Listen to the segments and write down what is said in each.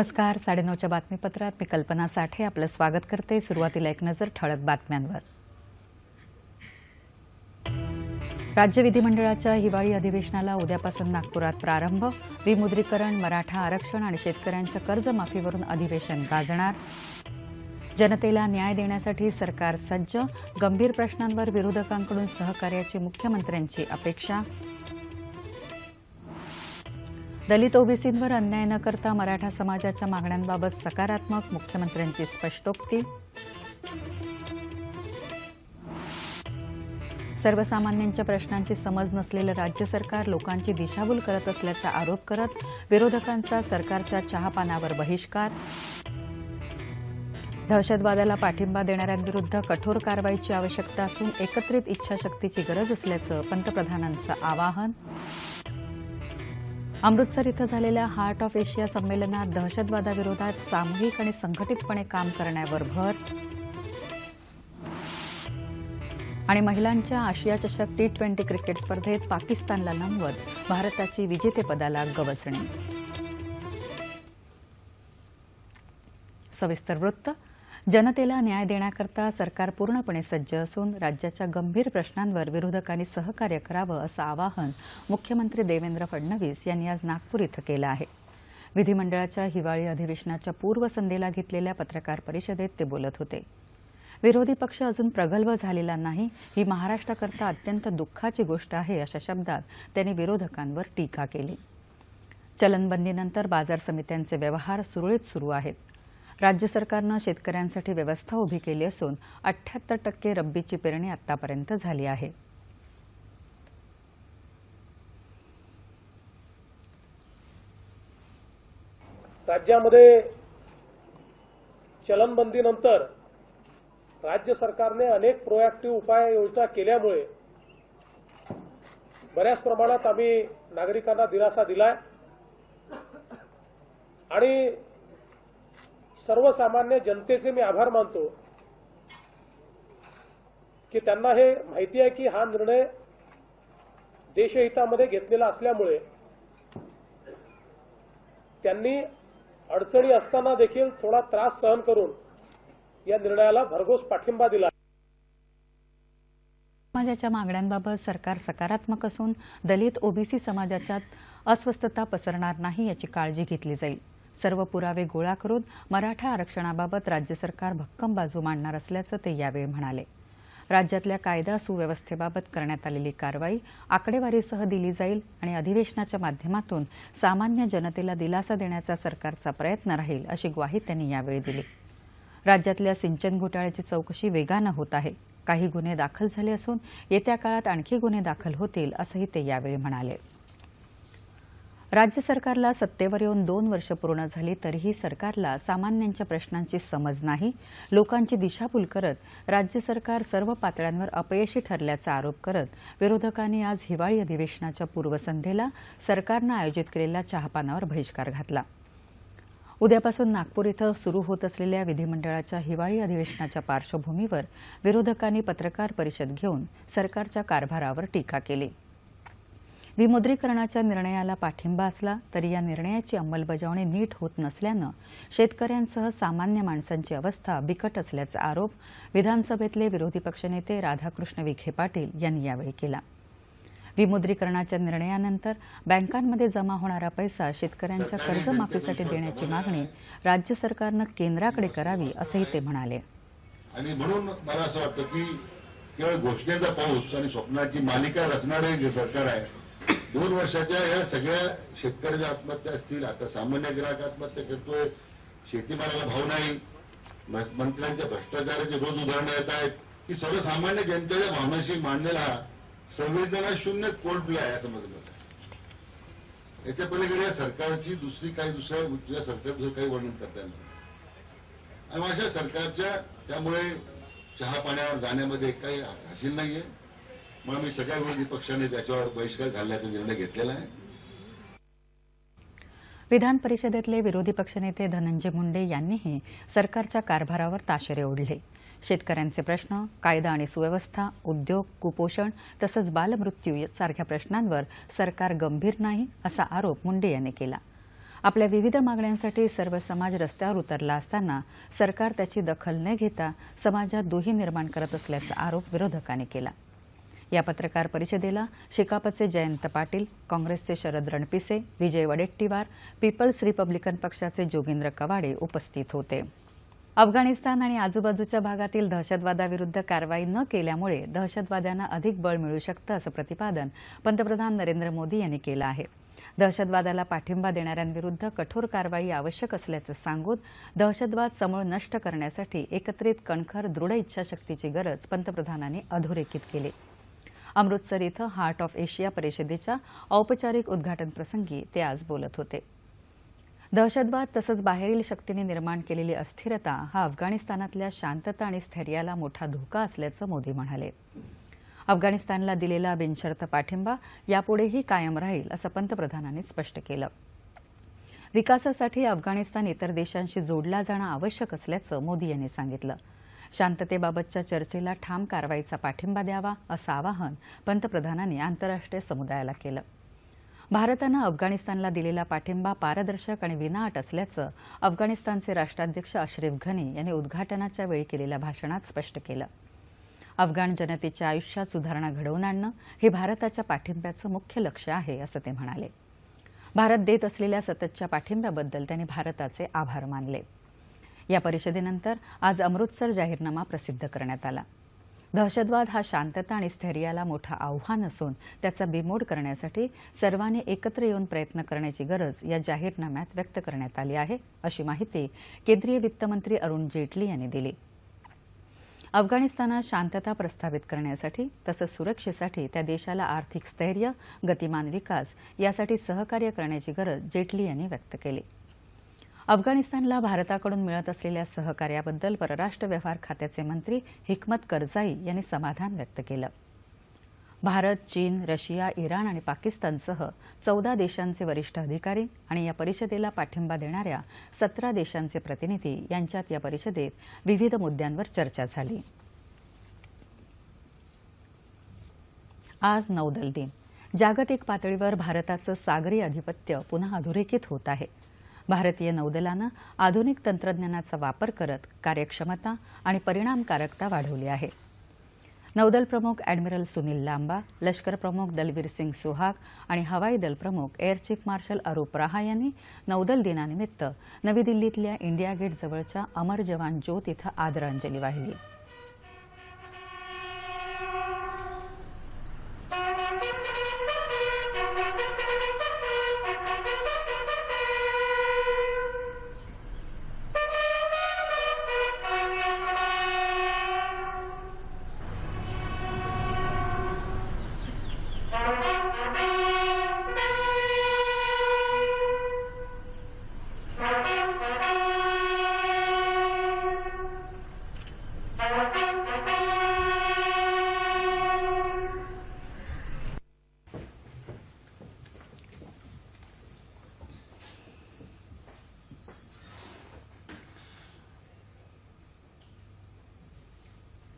नमस्कार साडेनऊच्या बातमीपत्रात मी कल्पना साठे आपलं स्वागत करते सुरुवातीला एक नजर ठळक बातम्यांवर. राज्य विधिमंडळाच्या हिवाळी अधिवेशनाला उद्यापासून नागपुरात प्रारंभ विमुद्रीकरण मराठा आरक्षण आणि शेतकऱ्यांच्या कर्जमाफीवरून अधिवेशन गाजणार. जनतेला न्याय देण्यासाठी सरकार सज्ज गंभीर प्रश्नांवर विरोधकांकडून सहकार्याची मुख्यमंत्र्यांची अपेक्षा. दलित ओबीसींवर अन्याय न करता मराठा समाजाच्या मागण्यांबाबत सकारात्मक मुख्यमंत्र्यांची स्पष्टोक्ती. सर्वसामान्यांच्या प्रश्नांची समज नसलेलं राज्य सरकार लोकांची दिशाभूल करत असल्याचा आरोप करत विरोधकांचा सरकारच्या चहापानावर बहिष्कार. दहशतवादाला पाठिंबा देणाऱ्यांविरुद्ध कठोर कारवाईची आवश्यकता असून एकत्रित इच्छाशक्तीची गरज असल्याचं पंतप्रधानांचं आवाहन. अमृतसर इथं झालेल्या हार्ट ऑफ एशिया संमेलनात दहशतवादाविरोधात सामूहिक आणि संघटितपणे काम करण्यावर भर. आणि महिलांच्या आशिया चषक टी ट्वेंटी क्रिकेट स्पर्धेत पाकिस्तानला नमवत भारताची विजेतेपदाला गवसणी. सविस्तर वृत्त जनतेला न्याय देण्याकरता सरकार पूर्णपणे सज्ज असून राज्याच्या गंभीर प्रश्नांवर विरोधकांनी सहकार्य करावं असं आवाहन मुख्यमंत्री देवेंद्र फडणवीस यांनी आज नागपूर इथं केलं आहे. विधिमंडळाच्या हिवाळी अधिवेशनाच्या पूर्वसंध्येला घेतलेल्या पत्रकार परिषदेत ते बोलत होते. विरोधी पक्ष अजून प्रगल्भ झालेला नाही ही महाराष्ट्राकरता अत्यंत दुःखाची गोष्ट आहे अशा शब्दात त्यांनी विरोधकांवर टीका केली. चलनबंदीनंतर बाजार समित्यांचे व्यवहार सुरळीत सुरू आहेत. राज्य सरकारनं शेतकऱ्यांसाठी व्यवस्था उभी केली असून अठ्याहत्तर टक्के रब्बीची पेरणी आतापर्यंत झाली आहे. राज्यामध्ये चलनबंदीनंतर राज्य सरकारने अनेक प्रोएक्टिव्ह उपाययोजना केल्यामुळे बऱ्याच प्रमाणात आम्ही नागरिकांना दिलासा दिलाय. आणि सर्वसामान्य जनतेचे मी आभार मानतो की त्यांना हे माहिती आहे की हा निर्णय देशहितामध्ये घेतलेला असल्यामुळे त्यांनी अडचणी असताना देखील थोडा त्रास सहन करून या निर्णयाला भरघोस पाठिंबा दिला. समाजाच्या मागण्यांबाबत सरकार सकारात्मक असून दलित ओबीसी समाजाच्यात अस्वस्थता पसरणार नाही याची काळजी घेतली जाईल. सर्व पुरावे गोळा करून मराठा आरक्षणाबाबत राज्य सरकार भक्कम बाजू मांडणार असल्याचं ते यावेळी म्हणाले. राज्यातल्या कायदा सुव्यवस्थेबाबत करण्यात आलेली कारवाई आकडेवारीसह दिली जाईल आणि अधिवेशनाच्या माध्यमातून सामान्य जनतेला दिलासा देण्याचा सरकारचा प्रयत्न राहील अशी ग्वाही त्यांनी यावेळी दिली. राज्यातल्या सिंचन घोटाळ्याची चौकशी वेगानं होत आहे. काही गुन्हे दाखल झाले असून येत्या काळात आणखी गुन्हे दाखल होतील असंही ते यावेळी म्हणाले. राज्य सरकारला सत्तेवर येऊन दोन वर्ष पूर्ण झाली तरीही सरकारला सामान्यांच्या प्रश्नांची समज नाही. लोकांची दिशाभूल करत राज्य सरकार सर्व पातळ्यांवर अपयशी ठरल्याचा आरोप करत विरोधकांनी आज हिवाळी अधिवेशनाच्या पूर्वसंध्येला सरकारनं आयोजित केलेल्या चहापानावर बहिष्कार घातला. उद्यापासून नागपूर इथं सुरू होत असलेल्या विधिमंडळाच्या हिवाळी अधिवेशनाच्या पार्श्वभूमीवर विरोधकांनी पत्रकार परिषद घेऊन सरकारच्या कारभारावर टीका केली. विमुद्रीकरणाच्या निर्णयाला पाठिंबा असला तरी या निर्णयाची अंमलबजावणी नीट होत नसल्यानं शेतकऱ्यांसह सामान्य माणसांची अवस्था बिकट असल्याचा आरोप विधानसभेतले विरोधी पक्षनेते राधाकृष्ण विखे पाटील यांनी यावेळी केला. विमुद्रीकरणाच्या निर्णयानंतर बँकांमध्ये जमा होणारा पैसा शेतकऱ्यांच्या कर्जमाफीसाठी देण्याची मागणी राज्य सरकारनं केंद्राकडे करावी असंही ते म्हणाले. आणि म्हणून मला असं वाटतं की केवळ घोषणेचा पाऊस आणि स्वप्नाची मालिका रचणारे जे सरकार आहे दोन वर्षाच्या या सगळ्या शेतकऱ्याच्या आत्महत्या असतील आता सामान्य ग्राहक आत्महत्या करतोय शेतीमालाला भाव नाही मंत्र्यांच्या भ्रष्टाचाराचे रोज उदाहरणं येत आहेत. की सर्वसामान्य जनतेच्या भावनाशी मांडलेला संवेदना शून्य कोल्ड प्ले आहे असं माझं मत आहे. याच्या पलीकडे या सरकारची दुसरी काही दुसऱ्या दुसऱ्या सरकारचं काही वर्णन करता येणार आणि अशा सरकारच्या त्यामुळे चहा पाण्यावर जाण्यामध्ये काही हाशील नाहीये. मग आम्ही सगळ्या विरोधी पक्षाने त्याच्यावर बहिष्कार घालण्याचा निर्णय घेतलेला आहे. विधान परिषदेतले विरोधी पक्षनेते धनंजय मुंडे यांनीही सरकारच्या कारभारावर ताशेरे ओढले. शेतकऱ्यांचे प्रश्न कायदा आणि सुव्यवस्था उद्योग कुपोषण तसंच बालमृत्यू सारख्या प्रश्नांवर सरकार गंभीर नाही असा आरोप मुंडे यांनी केला. आपल्या विविध मागण्यांसाठी सर्व समाज रस्त्यावर उतरला असताना सरकार त्याची दखल न घेता समाजात दुही निर्माण करत असल्याचा आरोप विरोधकांनी केला. या पत्रकार परिषदेला शेकापचे जयंत पाटील काँग्रेसचे शरद रणपिसे विजय वडेट्टीवार पीपल्स रिपब्लिकन पक्षाचे जोगेंद्र कवाडे उपस्थित होते. अफगाणिस्तान आणि आजूबाजूच्या भागातील दहशतवादाविरुद्ध कारवाई न केल्यामुळे दहशतवाद्यांना अधिक बळ मिळू शकतं असं प्रतिपादन पंतप्रधान नरेंद्र मोदी यांनी केलं आहे. दहशतवादाला पाठिंबा देणाऱ्यांविरुद्ध कठोर कारवाई आवश्यक असल्याचं सांगून दहशतवाद समूळ नष्ट करण्यासाठी एकत्रित कणखर दृढ इच्छाशक्तीची गरज पंतप्रधानांनी अधोरेखित केली. अमृतसर इथं हार्ट ऑफ एशिया परिषदेच्या औपचारिक उद्घाटनप्रसंगी ते आज बोलत होते. दहशतवाद तसंच बाहेरील शक्तींनी निर्माण केलेली अस्थिरता हा अफगाणिस्तानातल्या शांतता आणि स्थैर्याला मोठा धोका असल्याचं मोदी म्हणाले. अफगाणिस्तानला दिलेला बिनशर्त पाठिंबा यापुढेही कायम राहील असं पंतप्रधानांनी स्पष्ट केलं. विकासासाठी अफगाणिस्तान इतर देशांशी जोडला जाणं आवश्यक असल्याचं मोदी यांनी सांगितलं. शांततेबाबतच्या चर्चेला ठाम कारवाईचा पाठिंबा द्यावा असं आवाहन पंतप्रधानांनी आंतरराष्ट्रीय समुदायाला केलं. भारतानं अफगाणिस्तानला दिलेला पाठिंबा पारदर्शक आणि विनाअट असल्याचं अफगाणिस्तानचे राष्ट्राध्यक्ष अशरफ घनी यांनी उद्घाटनाच्या वेळी केलेल्या भाषणात स्पष्ट केलं. अफगाण जनतेच्या आयुष्यात सुधारणा घडवून आणणं हे भारताच्या पाठिंब्याचं मुख्य लक्ष आहे असं ते म्हणाले. भारत देत असलेल्या सततच्या पाठिंब्याबद्दल त्यांनी भारताचे आभार मानले. या परिषदेनंतर आज अमृतसर जाहीरनामा प्रसिद्ध करण्यात आला. दहशतवाद हा शांतता आणि स्थैर्याला मोठं आव्हान असून त्याचा बिमोड करण्यासाठी सर्वांनी एकत्र येऊन प्रयत्न करण्याची गरज या जाहीरनाम्यात व्यक्त करण्यात आली आहे अशी माहिती केंद्रीय वित्तमंत्री अरुण जेटली यांनी दिली. अफगाणिस्तानात शांतता प्रस्थापित करण्यासाठी तसंच सुरक्षेसाठी त्या देशाला आर्थिक स्थैर्य गतिमान विकास यासाठी सहकार्य करण्याची गरज जेटली यांनी व्यक्त केली. अफगाणिस्तानला भारताकडून मिळत असलेल्या सहकार्याबद्दल परराष्ट्र व्यवहार खात्याचे मंत्री हिकमत करजाई यांनी समाधान व्यक्त केलं. भारत चीन रशिया इराण आणि पाकिस्तानसह चौदा देशांचे वरिष्ठ अधिकारी आणि या परिषदेला पाठिंबा देणाऱ्या सतरा देशांचे प्रतिनिधी यांच्यात या परिषदेत विविध मुद्द्यांवर चर्चा झाली. आज नौदल दिन. जागतिक पातळीवर भारताचं सागरी अधिपत्य पुन्हा अधोरेखित होत आहे. भारतीय नौदलानं आधुनिक तंत्रज्ञानाचा वापर करत कार्यक्षमता आणि परिणामकारकता वाढवली आहे. नौदल प्रमुख अॅडमिरल सुनील लांबा लष्कर प्रमुख दलवीर सिंग सुहाग आणि हवाई दल प्रमुख एअर चीफ मार्शल अरूप रहा यांनी नौदल दिनानिमित्त नवी दिल्लीतल्या इंडिया गेट जवळच्या अमर जवान ज्योत इथं आदरांजली वाहिली.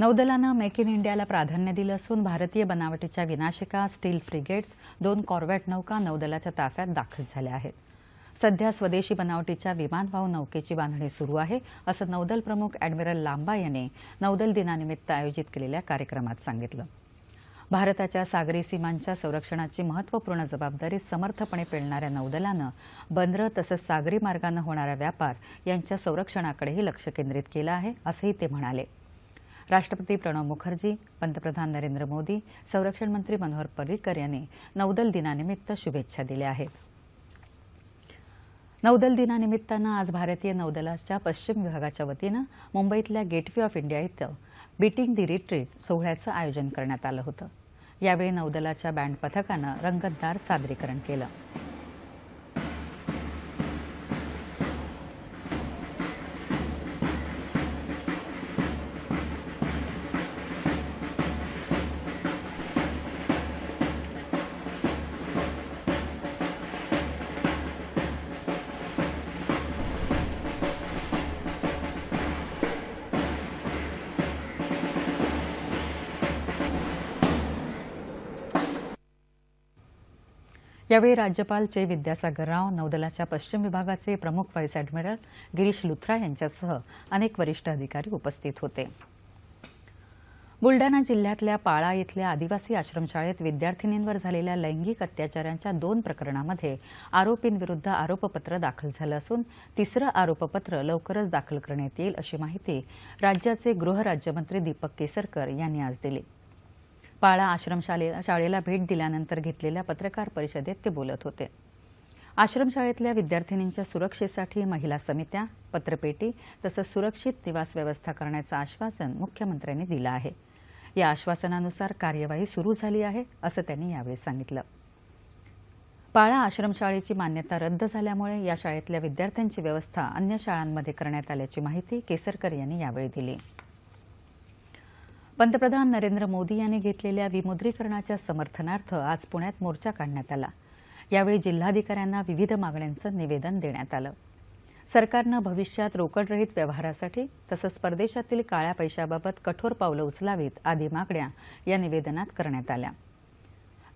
नौदलानं मेक इन इंडियाला प्राधान्य दिलं असून भारतीय बनावटीच्या विनाशिका स्टील फ्रिगेट्स दोन कॉर्वेट नौका नौदलाच्या ताफ्यात दाखल झाल्या आहेत. सध्या स्वदेशी बनावटीच्या विमानवाहू नौकेची बांधणी सुरू आहे असं नौदल प्रमुख अॅडमिरल लांबा यांनी नौदल दिनानिमित्त आयोजित केलेल्या कार्यक्रमात सांगितलं. भारताच्या सागरी सीमांच्या संरक्षणाची महत्त्वपूर्ण जबाबदारी समर्थपणे पेलणाऱ्या नौदलानं बंदरं तसंच सागरी मार्गानं होणारा व्यापार यांच्या संरक्षणाकडेही लक्ष केंद्रित केलं आहे असंही ते म्हणाले. राष्ट्रपती प्रणव मुखर्जी पंतप्रधान नरेंद्र मोदी संरक्षण मंत्री मनोहर पर्रिकर यांनी नौदल दिनानिमित्त शुभेच्छा दिल्या आहेत. नौदल दिनानिमित्तानं आज भारतीय नौदलाच्या पश्चिम विभागाच्या वतीनं मुंबईतल्या गेटवे ऑफ इंडिया इथं बीटिंग दी रिट्रीट सोहळ्याचं आयोजन करण्यात आलं होतं. यावेळी नौदलाच्या बँड पथकानं रंगतदार सादरीकरण केलं. यावेळी राज्यपाल चे विद्यासागर राव नौदलाच्या पश्चिम विभागाचे प्रमुख व्हाईस ॲडमिरल गिरीश लुथ्रा यांच्यासह अनेक वरिष्ठ अधिकारी उपस्थित होते. बुलडाणा जिल्ह्यातल्या पाळा इथल्या आदिवासी आश्रमशाळेत विद्यार्थिनींवर झालेल्या लैंगिक अत्याचारांच्या दोन प्रकरणामध्ये आरोपींविरुद्ध आरोपपत्र दाखल झालं असून तिसरं आरोपपत्र लवकरच दाखल करण्यात येईल अशी माहिती राज्याचे गृहराज्यमंत्री दीपक केसरकर यांनी आज दिली. पाळा आश्रमशाले शाळेला भेट दिल्यानंतर घेतलेल्या पत्रकार परिषदेत ते बोलत होते. आश्रमशाळेतल्या विद्यार्थिनींच्या सुरक्षेसाठी महिला समित्या पत्रपेटी तसंच सुरक्षित निवास व्यवस्था करण्याचं आश्वासन मुख्यमंत्र्यांनी दिलं आहे. या आश्वासनानुसार कार्यवाही सुरू झाली आहे असं त्यांनी यावेळी सांगितलं. पाळा आश्रमशाळेची मान्यता रद्द झाल्यामुळे या शाळेतल्या विद्यार्थ्यांची व्यवस्था अन्य शाळांमध्ये करण्यात आल्याची माहिती केसरकर यांनी यावेळी दिली. पंतप्रधान नरेंद्र मोदी यांनी घेतलेल्या विमुद्रीकरणाच्या समर्थनार्थ आज पुण्यात मोर्चा काढण्यात आला. यावेळी जिल्हाधिकाऱ्यांना विविध मागण्यांचं निवेदन देण्यात आलं. सरकारनं भविष्यात रोकडरहित व्यवहारासाठी तसंच परदेशातील काळ्या पैशाबाबत कठोर पावलं उचलावीत आदी मागण्या या निवेदनात करण्यात आल्या.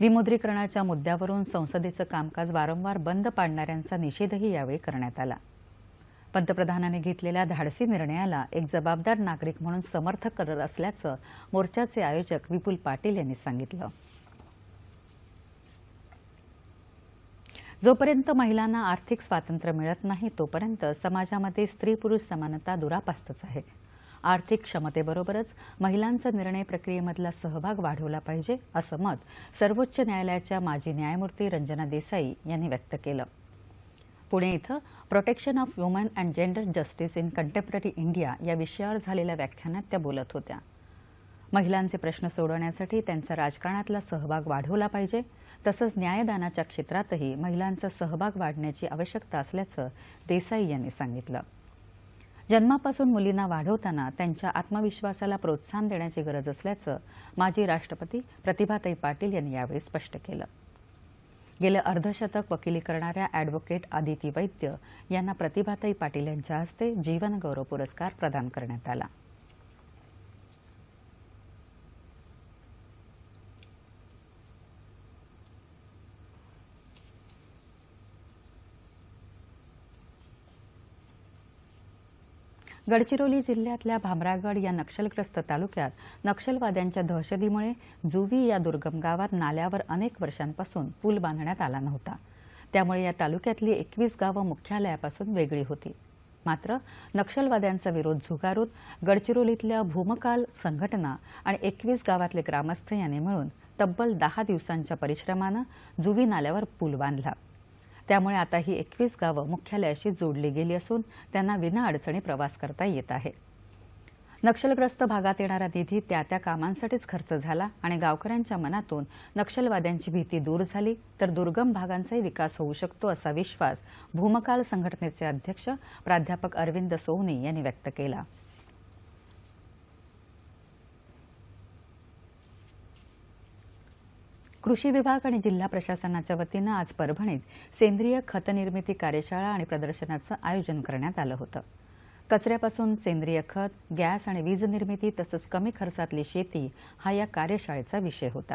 विमुद्रीकरणाच्या मुद्द्यावरून संसदेचं कामकाज वारंवार बंद पाडणाऱ्यांचा निषेधही यावेळी करण्यात आला. पंतप्रधानांनी घेतलेल्या धाडसी निर्णयाला एक जबाबदार नागरिक म्हणून समर्थक करत असल्याचं मोर्चाचे आयोजक विपुल पाटील यांनी सांगितलं. जोपर्यंत महिलांना आर्थिक स्वातंत्र्य मिळत नाही तोपर्यंत समाजामध्ये स्त्री पुरुष समानता दुरापास्तच आहे. आर्थिक क्षमतेबरोबरच महिलांचा निर्णय प्रक्रियेमधला सहभाग वाढवला पाहिजे असं मत सर्वोच्च न्यायालयाच्या माजी न्यायमूर्ती रंजना देसाई यांनी व्यक्त केलं. पुणे इथं protection of women and gender justice in contemporary India या विषयावर झालेल्या व्याख्यानात त्या बोलत होत्या. महिलांचे प्रश्न सोडवण्यासाठी त्यांचा राजकारणातला सहभाग वाढवला पाहिजे. तसंच न्यायदानाच्या क्षेत्रातही महिलांचा सहभाग वाढण्याची आवश्यकता असल्याचं देसाई यांनी सांगितलं. जन्मापासून मुलींना वाढवताना त्यांच्या आत्मविश्वासाला प्रोत्साहन देण्याची गरज असल्याचं माजी राष्ट्रपती प्रतिभाताई पाटील यांनी यावेळी स्पष्ट केलं. गेलं अर्धशतक वकिली करणाऱ्या अॅडव्होकेट आदिती वैद्य यांना प्रतिभाताई पाटील यांच्या हस्ते जीवनगौरव पुरस्कार प्रदान करण्यात आला. गडचिरोली जिल्ह्यातल्या भामरागड या नक्षलग्रस्त तालुक्यात नक्षलवाद्यांच्या दहशतीमुळे जुवी या दुर्गम गावात नाल्यावर अनेक वर्षांपासून पूल बांधण्यात आला नव्हता. त्यामुळे या तालुक्यातली एकवीस गावं मुख्यालयापासून वेगळी होती. मात्र नक्षलवाद्यांचा विरोध झुगारून गडचिरोलीतल्या भूमकाल संघटना आणि एकवीस गावातले ग्रामस्थ यांनी मिळून तब्बल दहा दिवसांच्या परिश्रमानं जुवी नाल्यावर पूल बांधला. त्यामुळे आता ही एकवीस गावं मुख्यालयाशी जोडली गेली असून त्यांना विनाअडचणी प्रवास करता येत आहे. नक्षलग्रस्त भागात येणारा निधी त्या त्या कामांसाठीच खर्च झाला आणि गावकऱ्यांच्या मनातून नक्षलवाद्यांची भीती दूर झाली तर दुर्गम भागांचाही विकास होऊ शकतो असा विश्वास भूमकाल संघटनेचे अध्यक्ष प्राध्यापक अरविंद सोहनी यांनी व्यक्त केला. कृषी विभाग आणि जिल्हा प्रशासनाच्या वतीनं आज परभणीत सेंद्रिय खत निर्मिती कार्यशाळा आणि प्रदर्शनाचं आयोजन करण्यात आलं होतं. कचऱ्यापासून सेंद्रिय खत गॅस आणि वीज निर्मिती तसंच कमी खर्चातली शेती हा या कार्यशाळेचा विषय होता.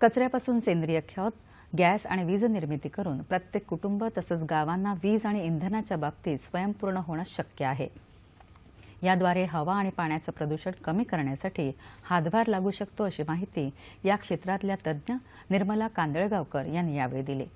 कचऱ्यापासून सेंद्रिय खत गॅस आणि वीज निर्मिती करून प्रत्येक कुटुंब तसंच गावांना वीज आणि इंधनाच्या बाबतीत स्वयंपूर्ण होणं शक्य आहे. याद्वारे हवा आणि पाण्याचं प्रदूषण कमी करण्यासाठी हातभार लागू शकतो अशी माहिती या क्षेत्रातल्या तज्ज्ञ निर्मला कांदळगावकर यांनी यावेळी दिली.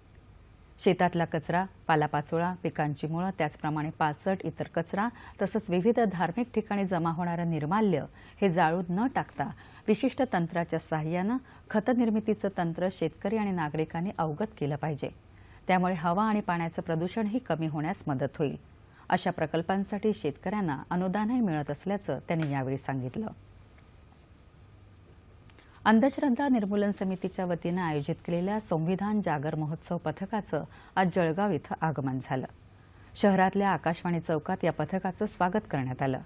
शेतातला कचरा पालापाचोळा पिकांची मुळं त्याचप्रमाणे पाचट इतर कचरा तसंच विविध धार्मिक ठिकाणी जमा होणारं निर्माल्य हे जाळून न टाकता विशिष्ट तंत्राच्या सहाय्यानं खतनिर्मितीचं तंत्र शेतकरी आणि नागरिकांनी अवगत केलं पाहिजे. त्यामुळे हवा आणि पाण्याचं प्रदूषणही कमी होण्यास मदत होईल. अशा प्रकल्पांसाठी शेतकऱ्यांना अनुदानही मिळत असल्याचं त्यांनी यावेळी सांगितलं. अंधश्रद्धा निर्मूलन समितीच्या वतीनं आयोजित केलेल्या संविधान जागर महोत्सव पथकाचं आज जळगाव इथं आगमन झालं. शहरातल्या आकाशवाणी चौकात या पथकाचं स्वागत करण्यात आलं.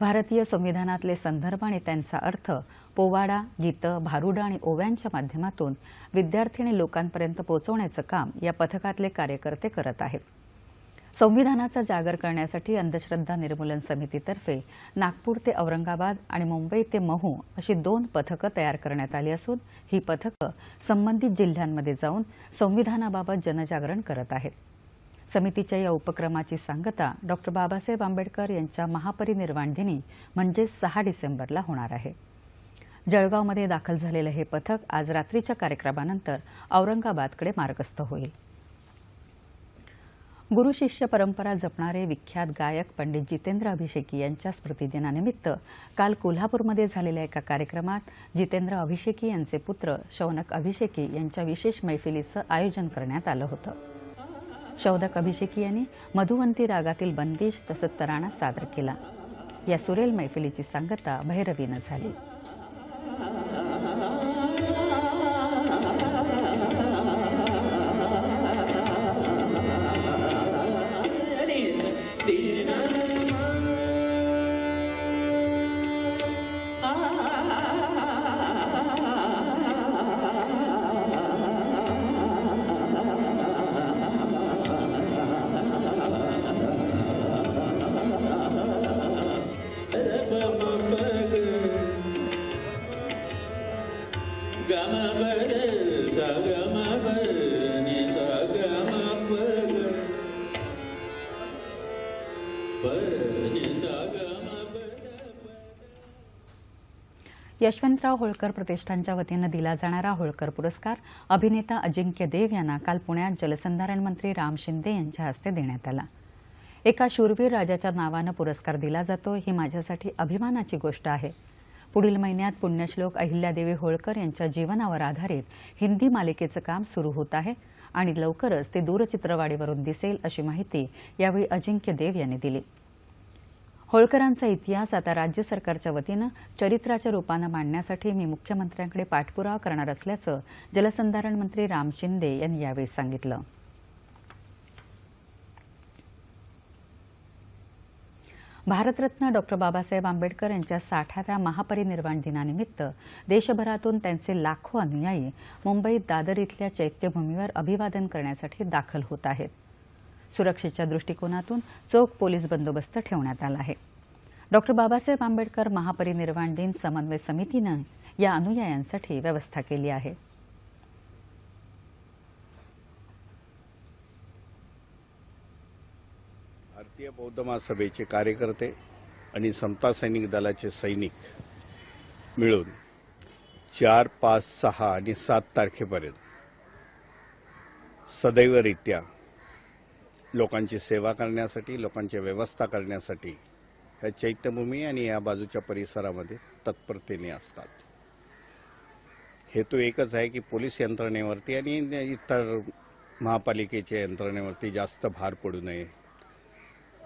भारतीय संविधानातले संदर्भ आणि त्यांचा अर्थ पोवाडा गीतं भारुडं आणि ओव्यांच्या माध्यमातून विद्यार्थी आणि लोकांपर्यंत पोहोचवण्याचं काम या पथकातले कार्यकर्ते करत आहेत. संविधानाचा जागर करण्यासाठी अंधश्रद्धा निर्मूलन समितीतर्फे नागपूर ते औरंगाबाद आणि मुंबई ते महू अशी दोन पथकं तयार करण्यात आली असून ही पथकं संबंधित जिल्ह्यांमध्ये जाऊन संविधानाबाबत जनजागरण करत आहेत. समितीच्या या उपक्रमाची सांगता डॉक्टर बाबासाहेब आंबेडकर यांच्या महापरिनिर्वाण दिनी म्हणजे सहा डिसेंबरला होणार आहे. जळगावमध्ये दाखल झालेलं हे पथक आज रात्रीच्या कार्यक्रमानंतर औरंगाबादकडे मार्गस्थ होईल. गुरुशिष्य परंपरा जपणारे विख्यात गायक पंडित जितेंद्र अभिषेकी यांच्या स्मृतिदिनानिमित्त काल कोल्हापूरमध्ये झालेल्या एका कार्यक्रमात जितेंद्र अभिषेकी यांचे पुत्र शौनक अभिषेकी यांच्या विशेष मैफिलीचं आयोजन करण्यात आलं होतं. शौनक अभिषेकी यांनी मधुवंती रागातील बंदिश तसंच तराणा सादर केला. या सुरेल मैफिलीची सांगता भैरवीनं झाली. यशवंतराव होळकर प्रतिष्ठानच्या वतीनं दिला जाणारा होळकर पुरस्कार अभिनेता अजिंक्य देव यांना काल पुण्यात जलसंधारण मंत्री राम शिंदे यांच्या हस्ते देण्यात आला. एका शूरवीर राजाच्या नावानं पुरस्कार दिला जातो ही माझ्यासाठी अभिमानाची गोष्ट आहे. पुढील महिन्यात पुण्यश्लोक अहिल्यादेवी होळकर यांच्या जीवनावर आधारित हिंदी मालिकेचं काम सुरू होत आहे आणि लवकरच ते दूरचित्रवाणीवरून दिसेल अशी माहिती यावेळी अजिंक्य देव यांनी दिली. होळकरांचा इतिहास आता राज्य सरकारच्या वतीनं चरित्राच्या रूपानं मांडण्यासाठी मी मुख्यमंत्र्यांकडे पाठपुरावा करणार असल्याचं जलसंधारण मंत्री राम शिंदे यांनी यावेळी सांगितलं. भारतरत्न डॉक्टर बाबासाहेब आंबेडकर यांच्या साठाव्या महापरिनिर्वाण दिनानिमित्त देशभरातून त्यांचे लाखो अनुयायी मुंबईत दादर इथल्या चैत्यभूमीवर अभिवादन करण्यासाठी दाखल होत आहेत. सुरक्षेच्या दृष्टिकोनातून चोख पोलीस बंदोबस्त ठेवण्यात आला आहे. डॉक्टर बाबासाहेब आंबेडकर महापरिनिर्वाण दिन समन्वय समितीनं या अनुयायांसाठी व्यवस्था केली आहे. भारतीय बौद्ध महासभेचे कार्यकर्ते आणि समता सैनिक दलाचे सैनिक मिळून चार पाच सहा आणि सात तारखेपर्यंत सदैवरित्या लोकांची सेवा करण्यासाठी लोकांची व्यवस्था करण्यासाठी ह्या चैत्यभूमी आणि या बाजूच्या परिसरामध्ये तत्परतेने असतात. हेतू एकच आहे की पोलीस यंत्रणेवरती आणि इतर महापालिकेच्या यंत्रणेवरती जास्त भार पडू नये.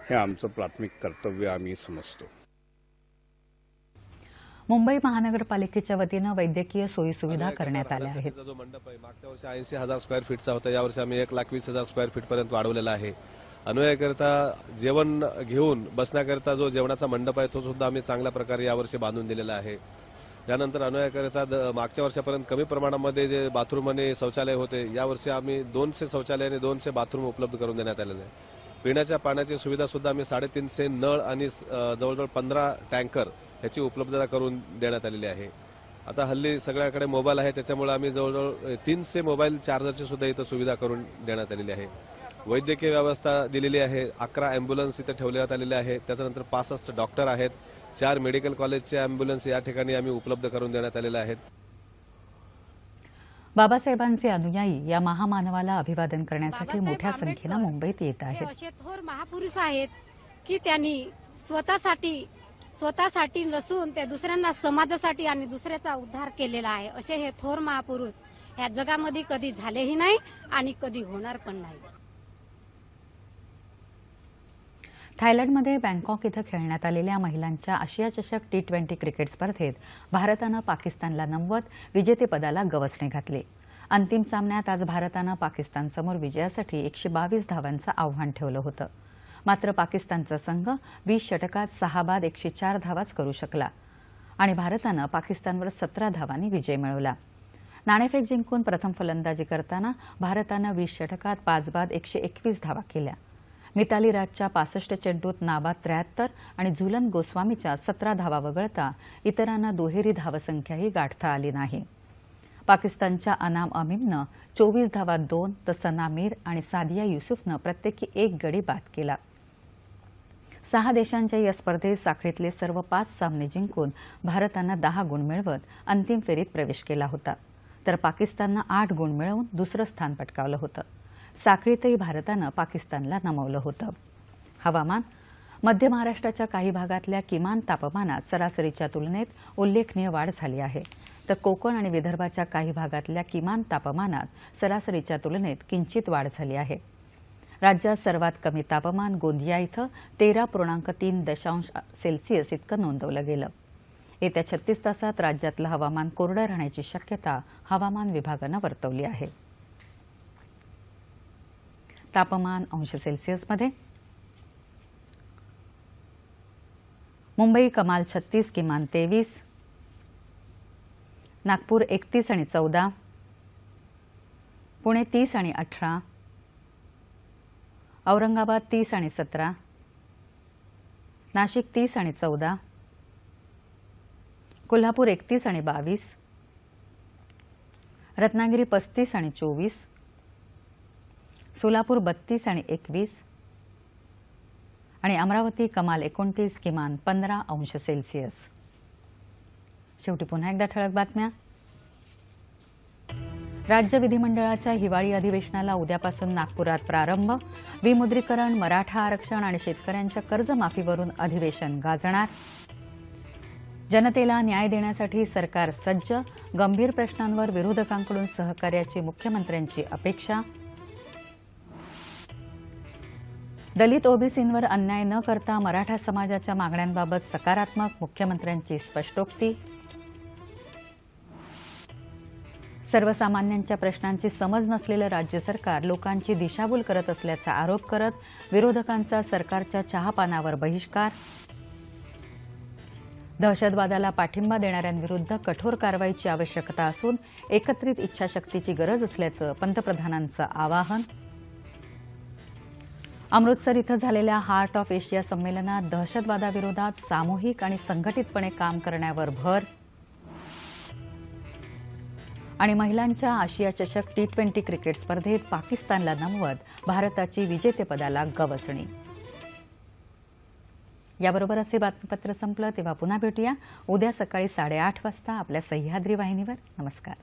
हे आमचं प्राथमिक कर्तव्य आम्ही समजतो. मुंबई महानगरपालिकेच्या वतीनं वैद्यकीय सोयी सुविधा करण्यात आल्या आहेत. जो मंडप आहे मागच्या वर्षी ऐंशी हजार स्क्वेअर फीटचा होता यावर्षी आम्ही एक लाख वीस हजार स्क्वेअर फीट पर्यंत वाढवलेला आहे. अनुयायाकरिता जेवण घेऊन बसण्याकरिता जो जेवणाचा मंडप आहे तो सुद्धा आम्ही चांगल्या प्रकारे यावर्षी बांधून दिलेला आहे. त्यानंतर अनुयायाकरिता द- मागच्या वर्षापर्यंत कमी प्रमाणामध्ये जे बाथरूम आणि शौचालय होते यावर्षी आम्ही दोनशे शौचालय आणि दोनशे बाथरूम उपलब्ध करून देण्यात आलेले आहे. पिण्याच्या पाण्याची सुविधा सुद्धा आम्ही साडेतीनशे नळ आणि जवळजवळ पंधरा टँकर याची उपलब्धता करून देण्यात आलेली आहे. आता हल्ली सगळ्याकडे मोबाईल आहे त्याच्यामुळे आम्ही जवळजवळ तीनशे मोबाईल चार्जरची सुद्धा इथं सुविधा करून देण्यात आलेली आहे. वैद्यकीय व्यवस्था दिलेली आहे अकरा अँब्युलन्स इथं ठेवण्यात आलेले आहे त्याच्यानंतर पासष्ट डॉक्टर आहेत चार मेडिकल कॉलेजचे अँब्युलन्स या ठिकाणी आम्ही उपलब्ध करून देण्यात आलेले आहेत. बाबासाहेबांचे अनुयायी या महामानवाला अभिवादन करण्यासाठी मोठ्या संख्येनं मुंबईत येत हे आहेत असे थोर महापुरुष आहेत की त्यांनी स्वतःसाठी स्वतःसाठी नसून ते दुसऱ्यांना समाजासाठी आणि दुसऱ्याचा उद्धार केलेला आहे. असे हे थोर महापुरुष ह्या जगामध्ये कधी झालेही नाही आणि कधी होणार पण नाही. थायलंडमध्ये बँकॉक इथं खेळण्यात आलेल्या महिलांच्या आशिया चषक टी ट्वेंटी क्रिकेट स्पर्धेत भारतानं पाकिस्तानला नमवत विजेतेपदाला गवसणी घातली. अंतिम सामन्यात आज भारतानं पाकिस्तानसमोर विजयासाठी एकशे बावीस धावांचं आव्हान ठेवलं होतं. मात्र पाकिस्तानचा संघ वीस षटकात सहा बाद एकशे चार धावाच करू शकला. आणि भारतानं पाकिस्तानवर सतरा धावांनी विजय मिळवला. नाणेफेक जिंकून प्रथम फलंदाजी करताना भारतानं वीस षटकात पाच बाद एकशे एकवीस धावा केल्या. मिताली राजच्या पासष्ट चेंडूत नाबाद त्र्याहत्तर आणि झुलन गोस्वामीच्या सतरा धावा वगळता इतरांना दुहेरी धावसंख्याही गाठता आली नाही. पाकिस्तानच्या अनाम अमीमनं चोवीस धावात दोन तर सना मीर आणि सादिया युसुफनं प्रत्येकी एक गडी बाद केला. सहा देशांच्या या स्पर्धेत साखळीतले सर्व पाच सामने जिंकून भारतानं दहा गुण मिळवत अंतिम फेरीत प्रवेश केला होता. तर पाकिस्ताननं आठ गुण मिळवून दुसरं स्थान पटकावलं होतं. साखळीतही भारतानं पाकिस्तानला नमवलं होतं. हवामान. मध्य महाराष्ट्राच्या काही भागातल्या किमान तापमानात सरासरीच्या तुलनेत उल्लेखनीय वाढ झाली आहे. तर कोकण आणि विदर्भाच्या काही भागातल्या किमान तापमानात सरासरीच्या तुलनेत किंचित वाढ झाली आहे. राज्यात सर्वात कमी तापमान गोंदिया इथं तेरा पूर्णांक तीन दशांश सेल्सिअस इतकं नोंदवलं गेलं. येत्या छत्तीस तासात राज्यातलं हवामान कोरडं राहण्याची शक्यता हवामान विभागानं वर्तवली आहे. तापमान अंश सेल्सिअसमध्ये मुंबई कमाल छत्तीस किमान तेवीस. नागपूर एकतीस आणि चौदा. पुणे तीस आणि अठरा. औरंगाबाद तीस आणि सतरा. नाशिक तीस आणि चौदा. कोल्हापूर एकतीस आणि बावीस. रत्नागिरी पस्तीस आणि चोवीस. सोलापूर बत्तीस आणि एकवीस. आणि अमरावती कमाल एकोणतीस किमान पंधरा अंश सेल्सिअस. शेवटी पुन्हा एकदा ठळक बातम्या. राज्य विधिमंडळाच्या हिवाळी अधिवेशनाला उद्यापासून नागपुरात प्रारंभ. विमुद्रीकरण मराठा आरक्षण आणि शेतकऱ्यांच्या कर्जमाफीवरून अधिवेशन गाजणार. जनतेला न्याय देण्यासाठी सरकार सज्ज. गंभीर प्रश्नांवर विरोधकांकडून सहकार्याची मुख्यमंत्र्यांची अपेक्षा. दलित ओबीसींवर अन्याय न करता मराठा समाजाच्या मागण्यांबाबत सकारात्मक मुख्यमंत्र्यांची स्पष्टोक्ती. सर्वसामान्यांच्या प्रश्नांची समज नसलेलं राज्य सरकार लोकांची दिशाभूल करत असल्याचा आरोप करत विरोधकांचा सरकारच्या चहापानावर बहिष्कार. दहशतवादाला पाठिंबा देणाऱ्यांविरुद्ध कठोर कारवाईची आवश्यकता असून एकत्रित इच्छाशक्तीची गरज असल्याचं पंतप्रधानांचं आवाहन. अमृतसर इथं झालेल्या हार्ट ऑफ एशिया संमेलनात दहशतवादाविरोधात सामूहिक आणि संघटितपणे काम करण्यावर भर आणि महिलांच्या आशिया चषक टी ट्वेंटी क्रिकेट स्पर्धेत पाकिस्तानला नमवत भारताची विजेतेपदाला गवसणी. याबरोबरच हे बातमीपत्र संपलं तेव्हा पुन्हा भेटूया. उद्या सकाळी साडेआठ वाजता आपल्या सह्याद्री वाहिनीवर. नमस्कार.